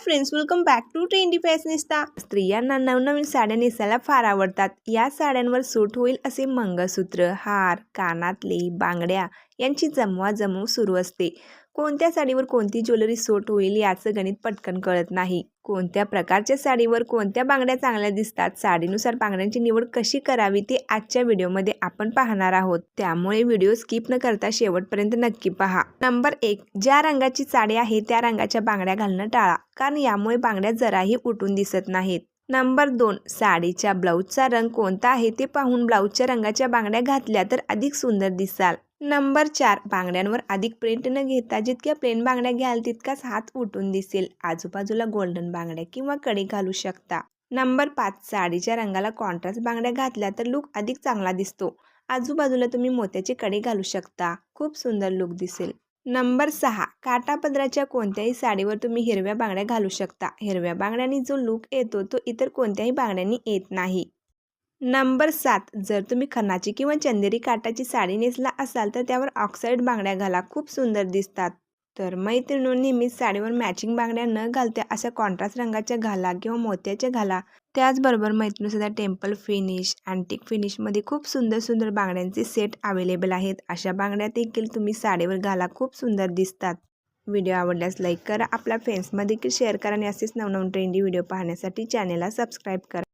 Friends welcome back to trendy fashionista स्त्रियांना नवनवीन साड्या नेसायला फार आवडतात. या साड्यांवर सूट होईल असे मंगळसूत्र हार कानातले बांगड्या यांची जमवाजमव सुरू असते. कोणत्या साडीवर कोणती ज्वेलरी सूट होईल याचं गणित पटकन कळत नाही. कोणत्या प्रकारच्या साडीवर कोणत्या बांगड्या चांगल्या दिसतात साडीनुसार बांगड्यांची निवड कशी करावी ते आजच्या व्हिडिओमध्ये आपण पाहणार आहोत. त्यामुळे व्हिडिओ स्किप न करता शेवटपर्यंत नक्की पहा. नंबर एक ज्या रंगाची साडी आहे त्या रंगाच्या बांगड्या घालणं टाळा कारण यामुळे बांगड्या जराही उठून दिसत नाहीत. नंबर दोन साडीच्या ब्लाऊजचा रंग कोणता आहे ते पाहून ब्लाऊजच्या रंगाच्या बांगड्या घातल्या तर अधिक सुंदर दिसाल. नंबर चार बांगड्यांवर अधिक प्रिंट न घेता जितक्या प्लेन बांगड्या घ्याल तितकाच हात उठून दिसेल. आजूबाजूला गोल्डन बांगड्या किंवा कडी घालू शकता. नंबर पाच साडीच्या रंगाला कॉन्ट्रास्ट बांगड्या घातल्या तर लुक अधिक चांगला दिसतो. आजूबाजूला तुम्ही मोत्याची कडी घालू शकता. खूप सुंदर लुक दिसेल. नंबर सहा काटापदराच्या कोणत्याही साडीवर तुम्ही हिरव्या बांगड्या घालू शकता. हिरव्या बांगड्यांनी जो लुक येतो तो इतर कोणत्याही बांगड्यांनी येत नाही. नंबर सात जर तुम्ही खनाची किंवा चंदेरी काटाची साडी नेसला असाल तर त्यावर ऑक्साईड बांगड्या घाला. खूप सुंदर दिसतात. तर मैत्रिणी नेहमीच साडीवर मॅचिंग बांगड्या न घालत्या अशा कॉन्ट्रास्ट रंगाच्या घाला किंवा मोत्याच्या घाला. त्याचबरोबर मैत्रिणीसुद्धा टेम्पल फिनिश अँटिक फिनिशमध्ये खूप सुंदर सुंदर बांगड्यांचे सेट अवेलेबल आहेत. अशा बांगड्या देखील तुम्ही साडीवर घाला. खूप सुंदर दिसतात. व्हिडिओ आवडल्यास लाईक करा. आपल्या फ्रेंड्समध्ये देखील शेअर करा आणि असेच नवनवीन ट्रेंडी व्हिडिओ पाहण्यासाठी चॅनेलला सबस्क्राईब करा.